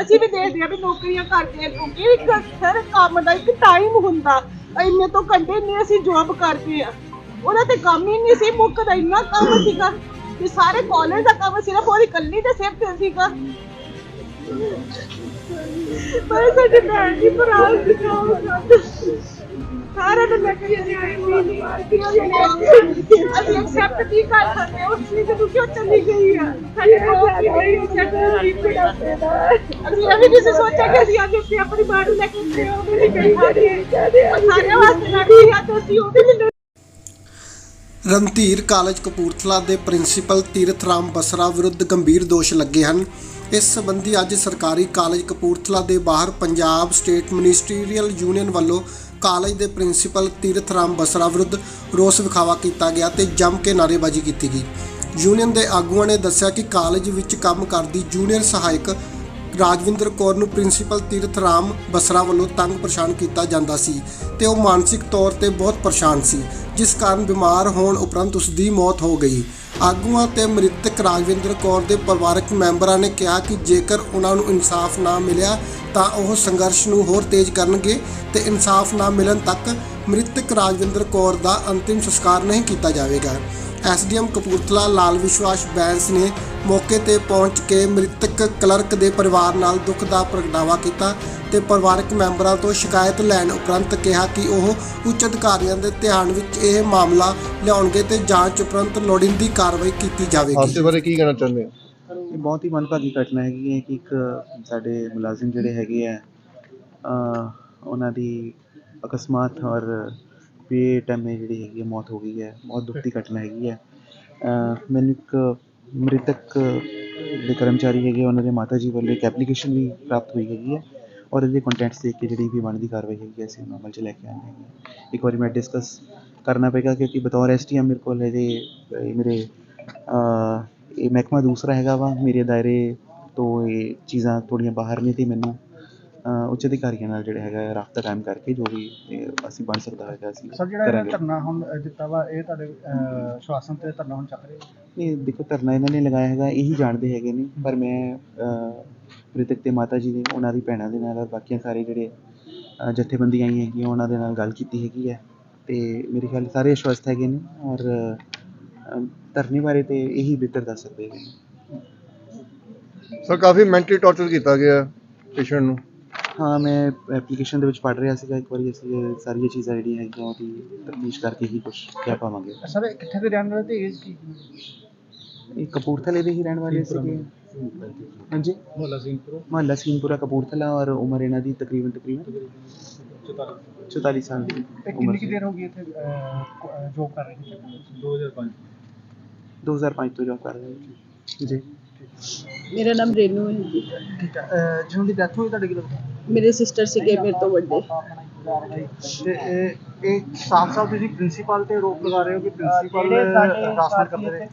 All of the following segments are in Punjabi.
ਅਸੀਂ ਵੀ ਦੇਖਦੇ ਆ ਵੀ ਨੌਕਰੀਆਂ ਕਰਦੇ ਆ ਕਿਉਂਕਿ ਇੱਕ ਸਰ ਕੰਮ ਦਾ ਇੱਕ ਟਾਈਮ ਹੁੰਦਾ। ਇੰਨੇ ਤੋਂ ਘੰਟੇ ਨਹੀਂ ਅਸੀਂ ਜੌਬ ਕਰਦੇ ਆ। ਉਹਨਾਂ ਤੇ ਕੰਮ ਹੀ ਨਹੀਂ ਸੀ ਮੁੱਕਦਾ ਇੰਨਾ ਕੰਮ ਸੀਗਾ ਕਿ ਸਾਰੇ ਕਾਲਜ ਦਾ ਕੰਮ ਸਿਰਫ ਉਹਦੀ ਇਕੱਲੀ ਦੇ ਸਿਰ ਤੇ ਸੀਗਾ। ਪਰ ਸਾਡੇ ਭੈਣ ਦੀ ਭਰਾ ਦੀ ਸਾਰਾ ਦਿਨ ਲੱਗ ਗਿਆ ਅਸੀਂ ਐਕਸੈਪਟ ਨਹੀਂ ਕਰ ਸਕਦੇ ਉਸ ਚੀਜ਼ ਨੂੰ ਕਿਉਂ ਚਲੀ ਗਈ ਆ। ਸਾਡੇ ਅਸੀਂ ਵੀ ਨਹੀਂ ਸੋਚਿਆ ਕਿ ਅਸੀਂ ਅੱਜ ਉੱਥੇ ਆਪਣੀ ਮਾਂ ਨੂੰ ਲੈ ਕੇ ਗਏ ਉਹ ਵੀ ਨਹੀਂ ਗਈ ਸਾਰਿਆਂ ਵਾਸਤੇ ਲੜੀ ਆ ਤੇ ਅਸੀਂ ਉਹ ਵੀ ਨਹੀਂ ਰਣਧੀਰ ਕਾਲਜ ਕਪੂਰਥਲਾ ਦੇ ਪ੍ਰਿੰਸੀਪਲ ਤੀਰਥ ਰਾਮ ਬਸਰਾ ਵਿਰੁੱਧ ਗੰਭੀਰ ਦੋਸ਼ ਲੱਗੇ ਹਨ। ਇਸ ਸੰਬੰਧੀ ਅੱਜ ਸਰਕਾਰੀ ਕਾਲਜ ਕਪੂਰਥਲਾ ਦੇ ਬਾਹਰ ਪੰਜਾਬ ਸਟੇਟ ਮਿਨਿਸਟਰੀਅਲ ਯੂਨੀਅਨ ਵੱਲੋਂ ਕਾਲਜ ਦੇ ਪ੍ਰਿੰਸੀਪਲ ਤੀਰਥ ਰਾਮ ਬਸਰਾ ਵਿਰੁੱਧ ਰੋਸ ਵਿਖਾਵਾ ਕੀਤਾ ਗਿਆ ਤੇ ਜੰਮ ਕੇ ਨਾਅਰੇਬਾਜ਼ੀ ਕੀਤੀ ਗਈ। ਯੂਨੀਅਨ ਦੇ ਆਗੂਆਂ ਨੇ ਦੱਸਿਆ ਕਿ ਕਾਲਜ ਵਿੱਚ ਕੰਮ ਕਰਦੀ ਜੂਨੀਅਰ ਸਹਾਇਕ ਰਾਜਵਿੰਦਰ ਕੌਰ ਨੂੰ ਪ੍ਰਿੰਸੀਪਲ ਤੀਰਥ ਰਾਮ ਬਸਰਾ ਵੱਲੋਂ ਤੰਗ ਪਰੇਸ਼ਾਨ ਕੀਤਾ ਜਾਂਦਾ ਸੀ ਤੇ ਉਹ ਮਾਨਸਿਕ ਤੌਰ ਤੇ ਬਹੁਤ ਪਰੇਸ਼ਾਨ ਸੀ, ਜਿਸ ਕਾਰਨ ਬਿਮਾਰ ਹੋਣ ਉਪਰੰਤ ਉਸ ਦੀ ਮੌਤ ਹੋ ਗਈ। ਆਗੂਆਂ ਤੇ ਮ੍ਰਿਤਕ ਰਾਜਵਿੰਦਰ ਕੌਰ ਦੇ ਪਰਿਵਾਰਕ ਮੈਂਬਰਾਂ ਨੇ ਕਿਹਾ ਕਿ ਜੇਕਰ ਉਹਨਾਂ ਨੂੰ ਇਨਸਾਫ ਨਾ ਮਿਲਿਆ, ਤਾਂ ਉਹ ਸੰਘਰਸ਼ ਨੂੰ ਹੋਰ ਤੇਜ਼ ਕਰਨਗੇ ਤੇ ਇਨਸਾਫ ਨਾ ਮਿਲਣ ਤੱਕ ਮ੍ਰਿਤਕ ਰਾਜਵਿੰਦਰ ਕੌਰ ਦਾ ਅੰਤਿਮ ਸੰਸਕਾਰ ਨਹੀਂ ਕੀਤਾ ਜਾਵੇਗਾ। ਐਸਡੀਐਮ ਕਪੂਰਥਲਾ ਲਾਲ ਵਿਸ਼ਵਾਸ ਬੈਂਸ ਨੇ ਮੌਕੇ ਤੇ ਪਹੁੰਚ ਕੇ ਮ੍ਰਿਤਕ ਕਲਰਕ ਦੇ ਪਰਿਵਾਰ ਨਾਲ ਦੁੱਖ ਦਾ ਪ੍ਰਗਟਾਵਾ ਕੀਤਾ ਤੇ ਪਰਿਵਾਰਕ ਮੈਂਬਰਾਂ ਤੋਂ ਸ਼ਿਕਾਇਤ ਲੈਣ ਉਪਰੰਤ ਕਿਹਾ ਕਿ ਉਹ ਉੱਚ ਅਧਿਕਾਰੀਆਂ ਦੇ ਧਿਆਨ ਵਿੱਚ ਇਹ ਮਾਮਲਾ ਲਿਆਉਣਗੇ ਤੇ ਜਾਂਚ ਉਪਰੰਤ ਲੋੜੀਂਦੀ ਕਾਰਵਾਈ ਕੀਤੀ ਜਾਵੇਗੀ। ਹਾਦਸੇ ਬਾਰੇ ਕੀ ਕਹਿਣਾ ਚਾਹੁੰਦੇ ਹੋ? ਇਹ ਬਹੁਤ ਹੀ ਮੰਦਭਾਗੀ ਘਟਨਾ ਹੈਗੀ ਹੈ ਕਿ ਇੱਕ ਸਾਡੇ ਮੁਲਾਜ਼ਮ ਜਿਹੜੇ ਹੈਗੇ ਆ ਉਹਨਾਂ ਦੀ ਅਕਸਮਾਤ ਔਰ ਟਾਈਮੇ ਜਿਹੜੀ ਹੈਗੀ ਹੈ ਮੌਤ ਹੋ ਗਈ ਹੈ, ਬਹੁਤ ਦੁੱਖ ਦੀ ਘਟਨਾ ਹੈਗੀ ਹੈ। ਮੈਨੂੰ ਇੱਕ ਮ੍ਰਿਤਕ ਦੇ ਕਰਮਚਾਰੀ ਹੈਗੇ ਉਹਨਾਂ ਦੇ ਮਾਤਾ ਜੀ ਵੱਲੋਂ ਇੱਕ ਐਪਲੀਕੇਸ਼ਨ ਵੀ ਪ੍ਰਾਪਤ ਹੋਈ ਹੈਗੀ ਹੈ ਔਰ ਇਹਦੇ ਕੰਟੈਂਟਸ ਦੇਖ ਕੇ ਜਿਹੜੀ ਵੀ ਬਣਦੀ ਕਾਰਵਾਈ ਹੈਗੀ ਅਸੀਂ ਉਹਨੂੰ ਅਮਲ 'ਚ ਲੈ ਕੇ ਆਉਂਦੇ ਹੈਗੇ ਇੱਕ ਵਾਰੀ ਮੈਂ ਡਿਸਕਸ ਕਰਨਾ ਪਏਗਾ ਕਿਉਂਕਿ ਬਤੌਰ ਐਸਟੀਐਮ ਮੇਰੇ ਕੋਲ, ਇਹਦੇ ਮੇਰੇ ਇਹ ਮਹਿਕਮਾ ਦੂਸਰਾ ਹੈਗਾ ਵਾ, ਮੇਰੇ ਦਾਇਰੇ ਤੋਂ ਇਹ ਚੀਜ਼ਾਂ ਥੋੜ੍ਹੀਆਂ ਬਾਹਰ ਨੇ ਤੇ ਮੈਨੂੰ ਉੱਚ ਅਧਿਕਾਰੀਆਂ ਨਾਲ ਜਿਹੜਾ ਹੈਗਾ ਰਾਬਤਾ ਕਾਇਮ ਕਰਕੇ ਜੋ ਵੀ ਅਸੀਂ ਬਣ ਸਕਦਾ ਹੈਗਾ ਅਸੀਂ ਸਰ ਜਿਹੜਾ ਇਹਨਾਂ ਕਰਾਂਗੇ। ਧਰਨਾ ਹੁਣ ਅ, ਦਿੱਤਾ ਵਾ ਇਹ ਤੁਹਾਡੇ ਅ, ਸ਼ਵਾਸਨ ਤੇ ਧਰਨਾ ਹੁਣ ਚੱਕ ਰਹੇ? ਇਹ ਦੇਖੋ ਧਰਨਾ ਇਹਨਾਂ ਨੇ ਲਗਾਇਆ ਹੈਗਾ ਇਹੀ ਜਾਣਦੇ ਹੈਗੇ ਨੇ ਪਰ ਮੈਂ ਅਹ, ਮ੍ਰਿਤਕ ਤੇ ਮਾਤਾ ਜੀ ਦੇ ਉਹਨਾਂ ਦੀ ਭੈਣਾਂ ਦੇ ਨਾਲ ਔਰ ਬਾਕੀਆਂ ਸਾਰੇ ਜਿਹੜੇ ਅਹ, ਜਥੇਬੰਦੀਆਂ ਆਈਆਂ ਹੈਗੀਆਂ ਉਹਨਾਂ ਦੇ ਨਾਲ ਗੱਲ ਕੀਤੀ ਹੈਗੀ ਹੈ। ਤੇ ਮੇਰੇ ਖਿਆਲ ਸਾਰੇ ਆਸ਼ਵਸਤ ਹੈਗੇ ਨੇ ਔਰ ਅਹ, ਧਰਨੇ ਬਾਰੇ ਤੇ ਇਹੀ ਬਿਹਤਰ ਦੱਸ ਸਕਦੇ ਹੈਗੇ ਨੇ। ਸਰ ਕਾਫੀ ਮੈਂਟਲੀ ਟੌਰਚਰ ਕੀਤਾ ਗਿਆ ਪੇਸ਼ੈਂਟ ਨੂੰ। ਹਾਂ ਮੈਂ ਐਪਲੀਕੇਸ਼ਨ ਦੇ ਵਿੱਚ ਪੜ੍ਹ ਰਿਹਾ ਸੀਗਾ ਇੱਕ ਵਾਰੀ ਅਸੀਂ ਇਹ ਸਾਰੀਆਂ ਚੀਜ਼ਾਂ ਜਿਹੜੀਆਂ ਹੈਗੀਆਂ ਉਹਦੀ ਤਫਤੀਸ਼ ਕਰਕੇ ਹੀ ਕੁਝ ਕਹਿ ਪਾਵਾਂਗੇ। ਸਰ ਇਹ ਕਿੱਥੇ ਦੇ ਰਹਿਣ ਵਾਲੇ ਤੇ ਏਜ ਕੀ? ਇਹ ਕਪੂਰਥਲੇ ਦੇ ਹੀ ਰਹਿਣ ਵਾਲੇ ਸੀਗੇ। ਹਾਂਜੀ? ਮੋਲਾ ਸਿੰਘਪੁਰ ਮਹੱਲਾ ਸੀਨਪੁਰਾ ਕਪੂਰਥਲਾ ਔਰ ਉਮਰ ਇਹਨਾਂ ਦੀ ਤਕਰੀਬਨ ਤਕਰੀਬਨ 44 ਸਾਲ ਦੀ ਤੇ ਉਮਰ ਕਿੰਨੀ ਕੁ ਦੇਰ ਹੋ ਗਈ ਇੱਥੇ ਜੋਬ ਕਰ ਰਹੇ ਸੀ 2005 2005 ਤੋਂ ਜੋਬ ਕਰ ਰਹੇ ਹਾਂ ਜੀ। ਮੇਰਾ ਨਾਮ ਰੇਨੂ ਹੈ। ਜੀ ਠੀਕ ਹੈ। ਜਿਹਨਾਂ ਦੀ ਡੈਥ ਹੋਈ ਤੁਹਾਡੇ ਕੀ ਲੱਗਦਾ? ਮੇਰੇ ਸਿਸਟਰ ਸੀਗੇ ਮੇਰੇ ਤੋਂ ਵੱਡੇ। ਤੇ ਇਹ ਇਹ ਸਾਫ਼ ਸਾਫ਼ ਤੁਸੀਂ ਪ੍ਰਿੰਸੀਪਲ ਤੇ ਰੋਪ ਲਗਾ ਰਹੇ ਹੋ ਕਿ ਪ੍ਰਿੰਸੀਪਲ ਹਰਾਸਮੈਂਟ ਕਰਦੇ ਰਹੇ?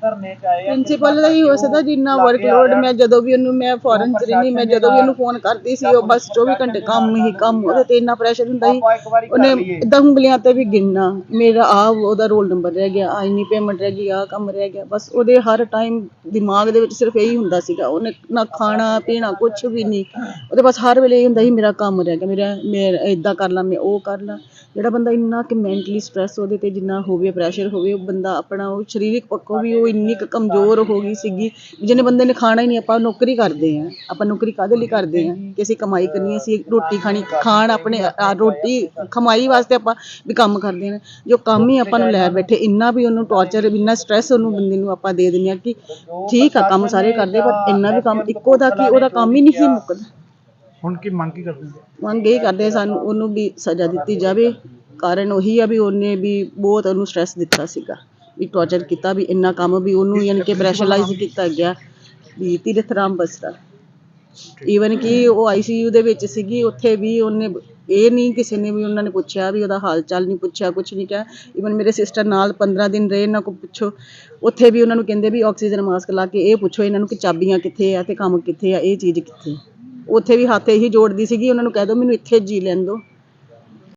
ਪ੍ਰਿੰਸੀਪਲ ਦਾ ਹੀ ਹੋ ਸਕਦਾ ਜਿੰਨਾ ਵਰਕਲੋਡ ਮੈਂ ਜਦੋਂ ਵੀ ਉਹਨੂੰ ਮੈਂ ਫੋਰਨ ਚ ਰਹਿੰਦੀ ਮੈਂ ਜਦੋਂ ਵੀ ਉਹਨੂੰ ਫੋਨ ਕਰਦੀ ਸੀ ਉਹ ਬਸ 24 ਘੰਟੇ ਕੰਮ ਹੀ ਕੰਮ ਉਹਦੇ ਤੇ ਇੰਨਾ ਪ੍ਰੈਸ਼ਰ ਹੁੰਦਾ ਸੀ। ਉਹਨੇ ਇਦਾਂ ਉਂਗਲੀਆਂ ਤੇ ਵੀ ਗਿਣਨਾ ਮੇਰਾ ਆ ਉਹਦਾ ਰੋਲ ਨੰਬਰ ਰਹਿ ਗਿਆ ਆ ਇੰਨੀ ਪੇਮੈਂਟ ਰਹਿ ਗਈ ਆ ਕੰਮ ਰਹਿ ਗਿਆ ਬਸ ਉਹਦੇ ਹਰ ਟਾਈਮ ਦਿਮਾਗ ਦੇ ਵਿੱਚ ਸਿਰਫ ਇਹੀ ਹੁੰਦਾ ਸੀਗਾ ਉਹਨੇ ਨਾ ਖਾਣਾ ਪੀਣਾ ਕੁਝ ਵੀ ਨਹੀਂ। ਉਹਦੇ ਬਸ ਹਰ ਵੇਲੇ ਇਹ ਹੁੰਦਾ ਸੀ ਮੇਰਾ ਕੰਮ ਰਹਿ ਗਿਆ ਮੇਰਾ ਮੈਂ ਇਦਾਂ ਕਰ ਲਾਂ ਮੈਂ ਉਹ ਕਰ ਲਾਂ। ਜਿਹੜਾ ਬੰਦਾ ਇੰਨਾ ਕਿ ਮੈਂਟਲੀ ਸਟ੍ਰੈਸ ਉਹਦੇ ਤੇ ਜਿੰਨਾ ਹੋਵੇ ਪ੍ਰੈਸ਼ਰ ਹੋਵੇ ਉਹ ਬੰਦਾ ਆਪਣਾ ਉਹ ਸਰੀਰਕ ਪੱਖੋਂ ਵੀ ਉਹ ਇੰਨੀ ਕੁ ਕਮਜ਼ੋਰ ਹੋ ਗਈ ਸੀਗੀ ਵੀ ਜਿਹਨੇ ਬੰਦੇ ਨੇ ਖਾਣਾ ਹੀ ਨਹੀਂ ਆਪਾਂ ਨੌਕਰੀ ਕਰਦੇ ਹਾਂ। ਆਪਾਂ ਨੌਕਰੀ ਕਾਹਦੇ ਲਈ ਕਰਦੇ ਹਾਂ? ਕਿ ਅਸੀਂ ਕਮਾਈ ਕਰਨੀ ਅਸੀਂ ਰੋਟੀ ਖਾਣੀ ਖਾਣ ਆਪਣੇ ਆ, ਰੋਟੀ ਕਮਾਈ ਵਾਸਤੇ ਆਪਾਂ ਵੀ ਕੰਮ ਕਰਦੇ ਹਾਂ। ਜੋ ਕੰਮ ਹੀ ਆਪਾਂ ਨੂੰ ਲੈ ਬੈਠੇ ਇੰਨਾ ਵੀ ਉਹਨੂੰ ਟੌਰਚਰ ਇੰਨਾ ਸਟ੍ਰੈਸ ਉਹਨੂੰ ਬੰਦੇ ਨੂੰ ਆਪਾਂ ਦੇ ਦਿੰਦੇ ਹਾਂ ਕਿ ਠੀਕ ਆ ਕੰਮ ਸਾਰੇ ਕਰਦੇ ਪਰ ਇੰਨਾ ਵੀ ਕੰਮ ਇੱਕੋ ਦਾ ਕਿ ਉਹਦਾ ਕੰਮ ਹੀ ਨਹੀਂ ਸੀ ਮੁੱਕਦਾ। ਹੁਣ ਕੀ ਮੰਗ ਕੀ ਕਰਦੇ ਹੋ? ਮੰਗ ਇਹ ਕਰਦੇ ਆ ਸਾਨੂੰ ਉਹਨੂੰ ਵੀ ਸਜ਼ਾ ਦਿੱਤੀ ਜਾਵੇ। ਕਾਰਨ ਉਹੀ ਆ ਵੀ ਉਹਨੇ ਵੀ ਬਹੁਤ ਉਹਨੂੰ ਸਟ੍ਰੈਸ ਦਿੱਤਾ ਸੀਗਾ। ਵੀ ਟੌਰਚਰ ਕੀਤਾ ਵੀ ਇੰਨਾ ਕੰਮ ਵੀ ਉਹਨੂੰ ਯਾਨੀ ਕਿ ਪ੍ਰੈਸ਼ਰਾਈਜ਼ ਕੀਤਾ ਗਿਆ ਵੀ ਤੀਰਥ ਰਾਮ ਬਸਰਾ। ਈਵਨ ਕਿ ਉਹ ਆਈਸੀਯੂ ਦੇ ਵਿੱਚ ਸੀਗੀ, ਉੱਥੇ ਵੀ ਉਹਨੇ ਇਹ ਨਹੀਂ ਕਿਸੇ ਨੇ ਵੀ ਉਹਨਾਂ ਨੇ ਪੁੱਛਿਆ ਵੀ ਉਹਦਾ ਹਾਲ ਚਾਲ ਨਹੀਂ ਪੁੱਛਿਆ ਕੁਝ ਨਹੀਂ ਕਿਹਾ। ਈਵਨ ਮੇਰੇ ਸਿਸਟਰ ਨਾਲ 15 ਦਿਨ ਰਹੇ, ਇਹਨਾਂ ਕੋ ਪੁੱਛੋ। ਉੱਥੇ ਵੀ ਉਹਨਾਂ ਨੂੰ ਕਹਿੰਦੇ ਵੀ ਆਕਸੀਜਨ ਮਾਸਕ ਲਾ ਕੇ ਇਹ ਪੁੱਛੋ ਇਹਨਾਂ ਨੂੰ ਕਿ ਚਾਬੀਆਂ ਕਿੱਥੇ ਆ ਤੇ ਕੰਮ ਕਿੱਥੇ ਆ, ਇਹ ਚੀਜ਼ ਕਿੱਥੇ ਆ। ਉੱਥੇ ਵੀ ਹੱਥ ਇਹੀ ਜੋੜਦੀ ਸੀਗੀ, ਉਹਨਾਂ ਨੂੰ ਕਹਿ ਦਿਓ ਮੈਨੂੰ ਇੱਥੇ ਜੀ ਲੈਣ ਦਿਓ